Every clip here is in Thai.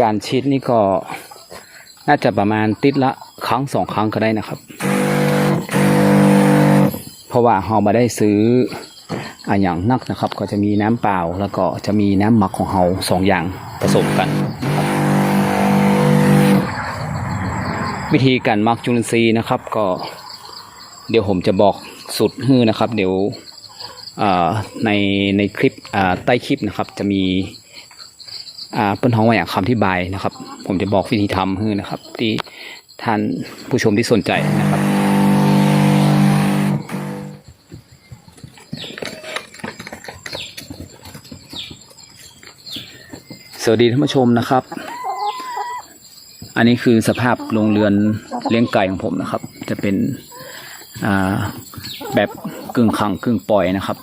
การฉีดนี่ก็น่าจะประมาณติดละครั้งสองครั้งก็ได้นะครับ เพราะว่าเรามาได้ซื้ออ่าอย่างนักนะครับ ก็จะมีน้ำเปล่าแล้วก็จะมีน้ำหมักของเราสองอย่างผสมกัน วิธีการหมักจุลินทรีย์นะครับก็เดี๋ยวผมจะบอกสุดฮื้อนะครับ เดี๋ยวในในคลิปใต้คลิปนะครับจะมี อ่าเปิ้นท้องว่าอย่างคำที่บายนะครับ ผมจะบอกวิธีทำฮื้นะครับ ที่ท่านผู้ชมที่สนใจนะครับสวัสดีท่านผู้ชมนะครับ อันนี้คือสภาพโรงเรือนเลี้ยงไก่ของผมนะครับ จะเป็นอ่าแบบกึ่งขังกึ่งปล่อยนะครับ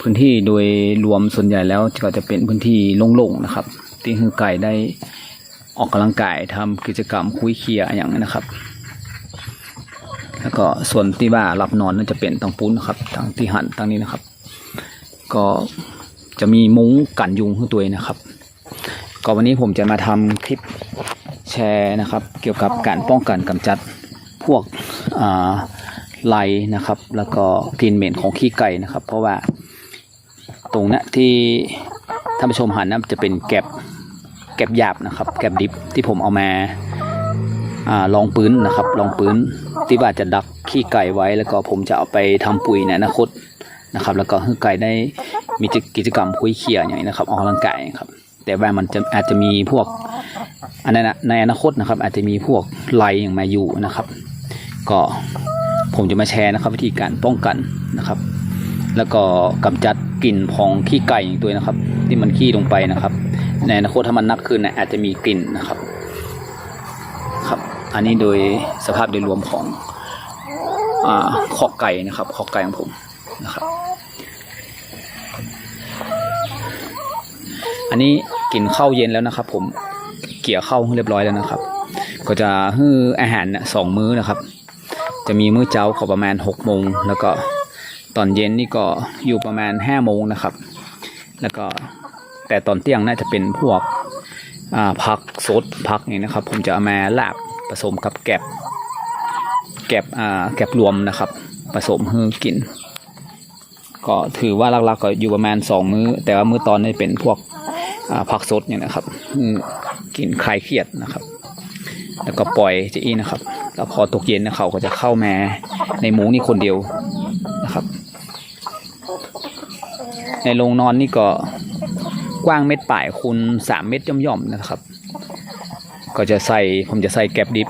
พื้นที่โดยรวมส่วนใหญ่แล้วก็จะเป็นพื้นที่โล่งๆนะครับ ที่คือไก่ได้ออกกำลังกายทำกิจกรรมคุยเคียอย่างนั้นะครับ แล้วก็ส่วนที่ว่ารับนอนนั่นจะเป็นตังปุ้นนะครับทางที่หันทางนี้นะครับ ก็จะมีมุ้งกันยุงข้างตัวนะครับ ก็วันนี้ผมจะมาทำคลิปแชร์นะครับ เกี่ยวกับการป้องกันกำจัดพวกอ่าไลนะครับ แล้วก็กลิ่นเหม็นของขี้ไก่นะครับ เพราะว่า ตรงนี้ที่ท่านผู้ชมหันนะจะเป็นแก็บแก็บหยาบนะครับ แก็บดิบที่ผมเอามาอลองปืนนะครับลองปืนที่ว่าจะดักขี้ไก่ไว้แล้วก็ผมจะเอาไปทำปุ๋ยในอนาคตนะครับ แล้วก็ให้ไก่ได้มีกิจกรรมคุยเคี่ยอย่างนี้นะครับออกกำลังกายครับ แต่ว่ามันจะอาจจะมีพวกอันนั้นในอนาคตนะครับ อาจจะมีพวกไลอย่างมาอยู่นะครับ ก็ผมจะมาแชร์นะครับ วิธีการป้องกันนะครับ แล้วก็กำจัด กลิ่นของขี้ไก่อย่างตัวนะครับ ที่มันขี้ลงไปนะครับ ในอนาคตถ้ามันนักขึ้นเนะอาจจะมีกลิ่นนะครับ ครับ อันนี้โดยสภาพโดยรวมของอ่าขอกไก่นะครับขอกไก่ของผมนะครับ อันนี้กลิ่นข้าวเย็นแล้วนะครับ ผมเกี่ยข้าวเรียบร้อยแล้วนะครับ ก็จะให้อาหารเนี่ยสองมื้อนะครับ จะมีมื้อเช้าขอประมาณหกโมงแล้วก็ ตอนเย็นนี่ก็อยู่ประมาณห้าโมงนะครับ แล้วก็แต่ตอนเที่ยงน่าจะเป็นพวกผักสดผักนี่นะครับ ผมจะเอามาลาบผสมกับแกบแกบอ่าแกบรวมนะครับ ผสมให้กิน ก็ถือว่าหลักๆก็อยู่ประมาณสองมื้อ แต่ว่ามื้อตอนนี้เป็นพวกผักสดเนี่ยนะครับอืมกินคลายเครียดนะครับ แล้วก็ปล่อยจะอีนะครับ แล้วพอตกเย็นนะเขาก็จะเข้ามาในหมูนี่คนเดียวนะครับ ในโรงนอนนี่ก็กว้างเม็ดป่ายคูณสามเม็ดย่อมๆนะครับ ก็จะใส่ผมจะใส่แกบดิบ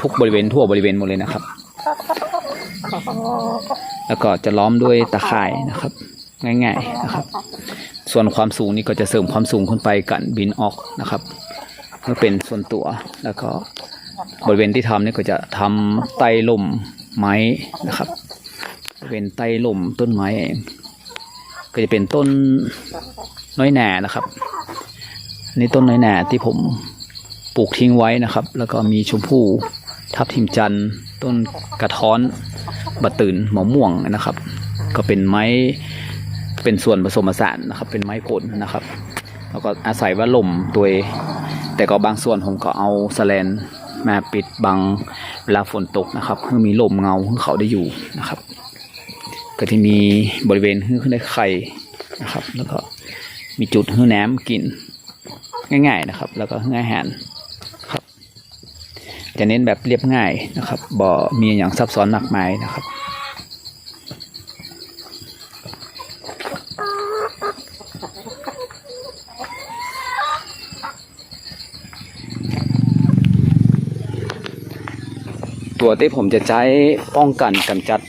ทุกบริเวณทั่วบริเวณหมดเลยนะครับ แล้วก็จะล้อมด้วยตะข่ายนะครับ ง่ายๆนะครับ ส่วนความสูงนี่ก็จะเสริมความสูงขึ้นไปกันบินออกนะครับเพื่อเป็นส่วนตัวแล้วก็บริเวณที่ทำนี่ก็จะทำไต้ลมไม้นะครับบริเวณไต้ลมต้นไม้เอง ก็จะเป็นต้นน้อยหนานะครับนี่ต้นน้อยหนาที่ผมปลูกทิ้งไว้นะครับ แล้วก็มีชมพู่ทับทิมจันทร์ต้นกระท้อนบะตื่นหมอม่วงนะครับ ก็เป็นไม้เป็นส่วนผสมผสานนะครับ เป็นไม้ผลนะครับ แล้วก็อาศัยว่าลมตัวแต่ก็บางส่วนผมก็เอาสแลนมาปิดบังเวลาฝนตกนะครับเพื่อมีลมเงาให้เขาได้อยู่นะครับ ก็ที่มีบริเวณให้ได้ไข่นะครับ แล้วก็มีจุดให้น้ำกินง่าย ๆนะครับ แล้วก็ให้อาหารครับ จะเน้นแบบเรียบง่ายนะครับ บ่มีอย่างซับซ้อนมากมายนะครับตัวที่ผมจะใช้ป้องกันกำจัด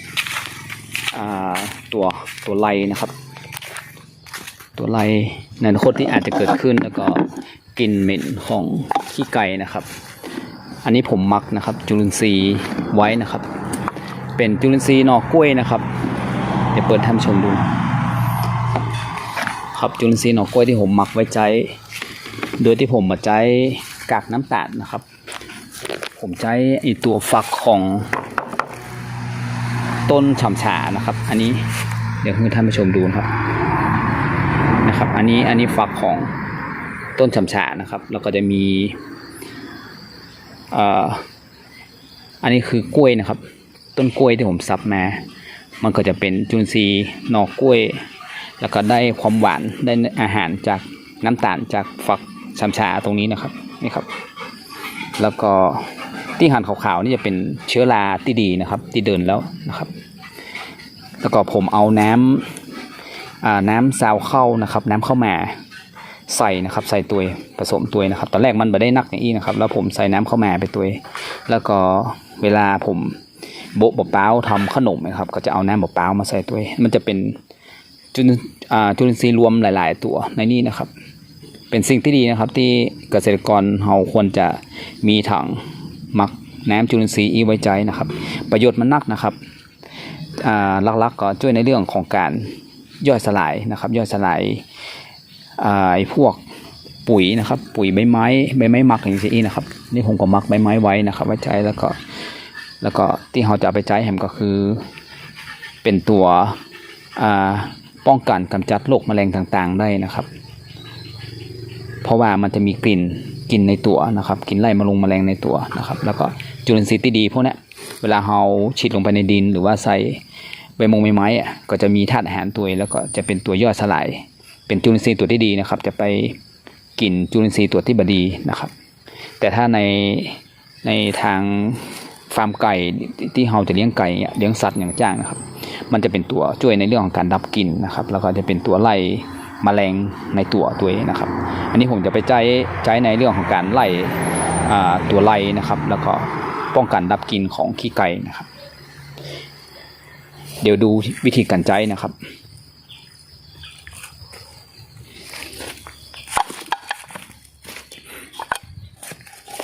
ตัวตัวไลนะครับ ตัวไลในอนาคตที่อาจจะเกิดขึ้นแล้วก็กลิ่นเหม็นของขี้ไก่นะครับ อันนี้ผมมักนะครับ จุลินทรีย์ไว้นะครับ เป็นจุลินทรีย์หนอกกล้วยนะครับ เดี๋ยวเปิดท่านชมดู ครับจุลินทรีย์หนอกกล้วยที่ผมมักไว้ใจ โดยที่ผมมาใจกากน้ำตาลนะครับ ผมใช้ไอตัวฝักของต้นฉ่ำฉานะครับ อันนี้ เดี๋ยวให้ท่านผู้ชมดูนะครับนะครับ อันนี้อันนี้ฝักของต้นฉำฉานะครับ แล้วก็จะมีอ่ออันนี้คือกล้วยนะครับ ต้นกล้วยที่ผมซับมา มันก็จะเป็นจุลินทรีหนอกกล้วย แล้วก็ได้ความหวานได้อาหารจากน้ำตาลจากฝักฉำฉาตรงนี้นะครับนี่ครับ แล้วก็ที่หันขาวๆนี่จะเป็นเชื้อราที่ดีนะครับ ที่เดินแล้วนะครับ แล้วก็ผมเอาน้ำน้ำซาวเข้านะครับน้ำเข้ามาใส่นะครับใส่ตัวผสมตัวนะครับ ตอนแรกมันไม่ได้นักอย่างนี้นะครับ แล้วผมใส่น้ำเข้ามาไปตัวแล้วก็เวลาผมโบะบะเป้าทำขนมนะครับ ก็จะเอาน้ำบะเป้ามาใส่ตัวมันจะเป็นจุลจุลินทรีย์รวมหลาย ๆ ตัวในนี้นะครับ เป็นสิ่งที่ดีนะครับ ที่เกษตรกรเราควรจะมีถังหมักน้ำจุลินทรีย์อีไว้ใจนะครับ ประโยชน์มันนักนะครับ หลักๆก็ช่วยในเรื่องของการย่อยสลายนะครับ ย่อยสลายไอ้พวกปุ๋ยนะครับ ปุ๋ยใบไม้ใบไม้หมักอย่างนี้นะครับ นี่ผมก็หมักใบไม้ไว้นะครับ ไว้ใช้แล้วก็แล้วก็ที่เราจะเอาไปใช้แหมก็คือ เป็นตัวป้องกันกำจัดโรคแมลงต่างๆได้นะครับ เพราะว่ามันจะมีกลิ่นกลิ่นในตัวนะครับกลิ่นไล่มาลงแมลงในตัวนะครับ แล้วก็จุลินทรีย์ที่ดีพวกนี้เวลาเราฉีดลงไปในดินหรือว่าใส่ ใบมงใบไม้อะก็จะมีธาตุอาหารตัวแล้วก็จะเป็นตัวย่อยสลาย เป็นจุลินทรีย์ตัวที่ดีนะครับ จะไปกินจุลินทรีย์ตัวที่บดีนะครับ แต่ถ้าในในทางฟาร์มไก่ที่เราจะเลี้ยงไก่เลี้ยงสัตว์อย่างจ้างนะครับ มันจะเป็นตัวช่วยในเรื่องของการดับกลิ่นนะครับ แล้วก็จะเป็นตัวไล่แมลงในตัวตัวเองนะครับ อันนี้ผมจะไปใจใจในเรื่องของการไล่ตัวไล่นะครับ แล้วก็ป้องกันดับกลิ่นของขี้ไก่นะครับ เดี๋ยวดูวิธีการใจนะครับ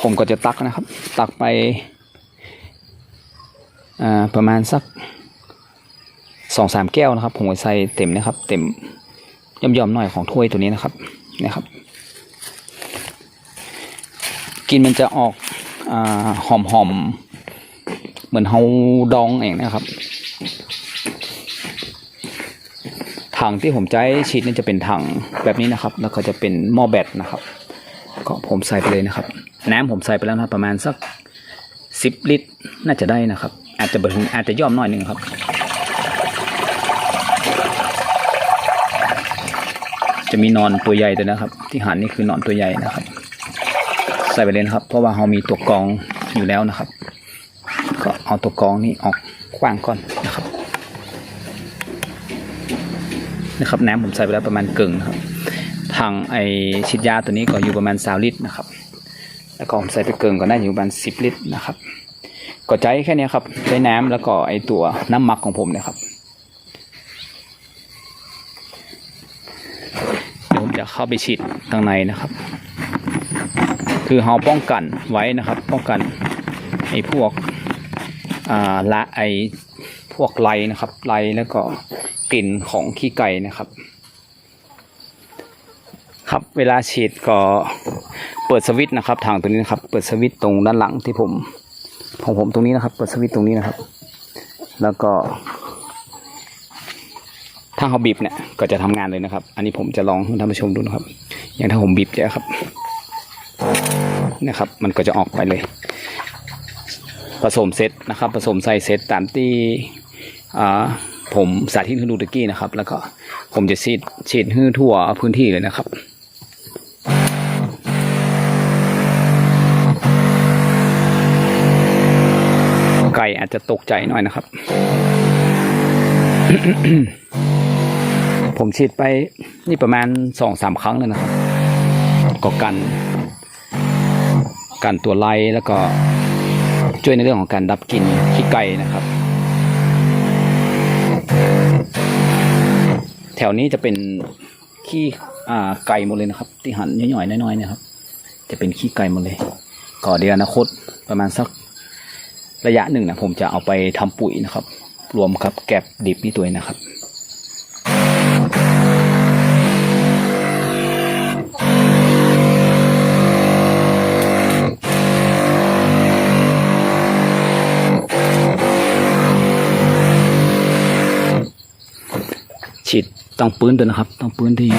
ผมก็จะตักนะครับ ตักไปประมาณสักสองสามแก้วนะครับ ผมใส่เต็มนะครับ เต็มย่อมๆหน่อยของถ้วยตัวนี้นะครับนะครับ กินมันจะออกอหอมหอมๆเหมือนเฮาดองเองนะครับ ถังที่ผมใช้ฉีดนี่จะเป็นถังแบบนี้นะครับ แล้วก็จะเป็นหม้อแบตนะครับ ก็ผมใส่ไปเลยนะครับ น้ำผมใส่ไปแล้วนะประมาณสักสิบลิตรน่าจะได้นะครับ อาจจะเบิอาจจะย่อมน่อยหนึ่งครับ จะมีนอนตัวใหญ่ด้วยนะครับ ที่หันนี่คือนอนตัวใหญ่นะครับ ใส่ไปเลยนะครับ เพราะว่าเรามีตัวกรองอยู่แล้วนะครับ ก็เอาตัวกรองนี่ออกกว้างก่อนนะครับ นะครับน้ำผมใส่ไปแล้วประมาณเกึ่งนครับทางไอฉีดยาตัวนี้ก็อยู่ประมาณสาลิตรนะครับ แล้วก็ผมใส่ไปเกึ่งก็ได้อยู่ประมาณสิบลิตรนะครับ ก็ใช้แค่นี้ครับใช้น้ำแล้วก็ไอตัวน้ำหมักของผมนี่ยครับเดี๋ยวผมจะเข้าไปฉีดข้างในนะครับ คือเราป้องกันไว้นะครับ ป้องกันไอพวก ละไอ้พวกไรนะครับไรแล้วก็กลิ่นของขี้ไก่นะครับ ครับเวลาฉีดก็เปิดสวิตช์นะครับทางตรงนี้นะครับ เปิดสวิตช์ตรงด้านหลังที่ผมของผมตรงนี้นะครับ เปิดสวิตช์ตรงนี้นะครับ แล้วก็ถ้าเขาบีบเนี่ยก็จะทำงานเลยนะครับ อันนี้ผมจะลองให้ท่านผู้ชมดูนะครับ อย่างถ้าผมบีบเนี่ยครับนะครับ มันก็จะออกไปเลย ผสมเซตนะครับ ผสมใส่เซตตามที่ผมสาธิตให้ดูตะกี้นะครับ แล้วก็ผมจะฉีดฉีดให้ทั่วพื้นที่เลยนะครับไก่อาจจะตกใจหน่อยนะครับ ผมฉีดไปนี่ประมาณสองสามครั้งเลยนะครับ ก็กัน กันตัวไล่แล้วก็ ช่วยในเรื่องของการดับกลิ่นขี้ไก่นะครับ แถวนี้จะเป็นขี้อ่าไก่หมดเลยนะครับ ที่หันย่อยๆน้อยๆเนะครับ จะเป็นขี้ไก่หมดเลยก็เดี๋ยวอนาคตประมาณสักระยะหนึ่งนะผมจะเอาไปทำปุ๋ยนะครับ รวมกับแกบดิบนี่ตัวนะครับ ต้องปืนด้วยนะครับ ต้องปืนที่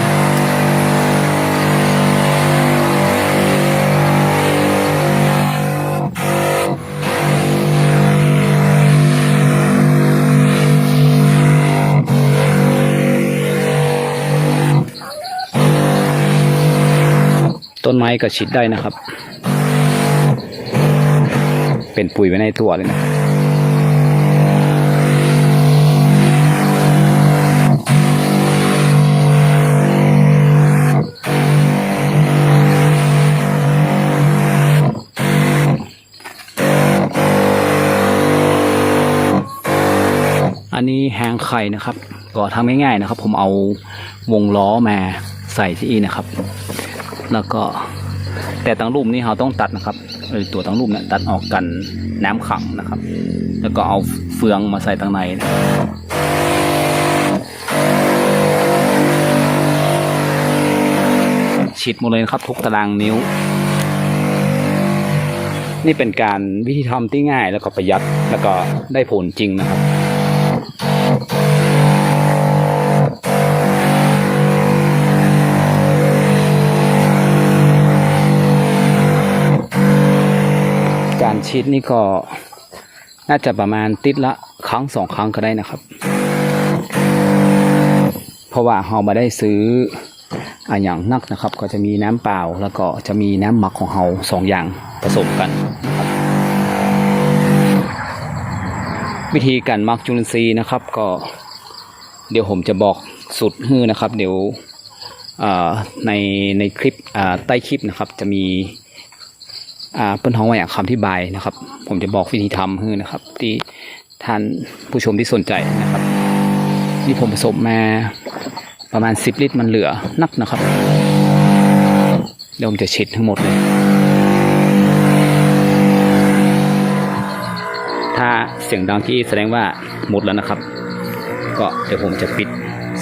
้นไม้ก็ฉีดได้นะครับ เป็นปุ๋ยไว้ในตัวเลยนะ นี้แฮงไข่นะครับ ก็ทำง่ายๆนะครับ ผมเอาวงล้อมาใส่ที่อีนะครับ แล้วก็แต่ตังรูปนี้เราต้องตัดนะครับเอตัวตังรูปเนี่ยตัดออกกันน้ำขังนะครับ แล้วก็เอาเฟืองมาใส่ตังในนะฉีดหมดเลยนครับทุกตารางนิ้ว นี่เป็นการวิธีทำที่ง่ายแล้วก็ประหยัดแล้วก็ได้ผลจริงนะครับ ฉีดนี่ก็น่าจะประมาณติดละครั้งสองครั้งก็ได้นะครับ เพราะว่าเรามาได้ซื้ออะอย่างนักนะครับ ก็จะมีน้ำเปล่าแล้วก็จะมีน้ำหมักของเราสองอย่างผสมกัน วิธีการหมักจุลินทรีย์นะครับ ก็เดี๋ยวผมจะบอกสุดฮื้อนะครับ เดี๋ยวในในคลิปใต้คลิปนะครับ จะมี อ่าเปิ้นท้องว่าอย่างคำที่บายนะครับ ผมจะบอกวิธีทำให้นะครับ ที่ท่านผู้ชมที่สนใจนะครับนี่ผมผสมมาประมาณ 10 ลิตรมันเหลือนักนะครับเดี๋ยวผมจะเช็ดทั้งหมดเลย ถ้าเสียงดังที่แสดงว่าหมดแล้วนะครับ ก็เดี๋ยวผมจะปิด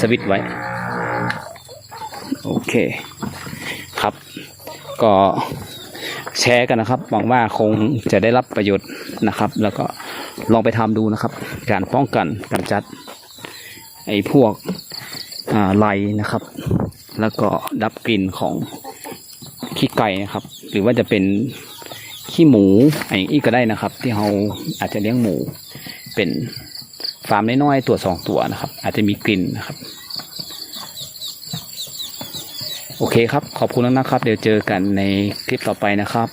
สวิตช์ไว้ โอเค ครับ ก็ แชร์กันนะครับ หวังว่าคงจะได้รับประโยชน์นะครับ แล้วก็ลองไปทำดูนะครับ การป้องกันการจัดไอ้พวกอ่าไลนะครับ แล้วก็ดับกลิ่นของขี้ไก่นะครับ หรือว่าจะเป็นขี้หมูไอ้อีกก็ได้นะครับ ที่เราอาจจะเลี้ยงหมูเป็นฟาร์มน้อยๆตัวสองตัวนะครับ อาจจะมีกลิ่นนะครับ โอเคครับ ขอบคุณแล้วนะครับ เดี๋ยวเจอกันในคลิปต่อไปนะครับ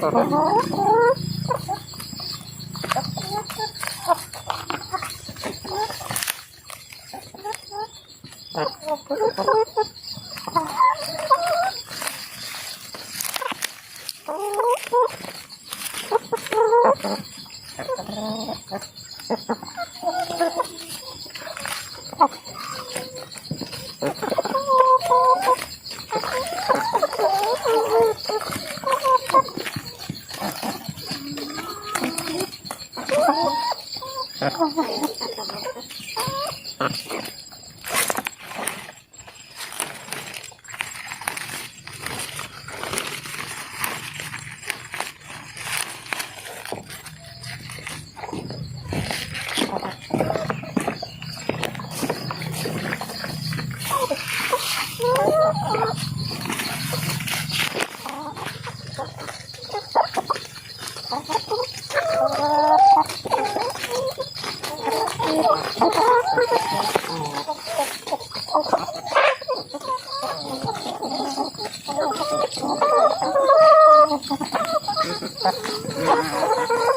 Tara.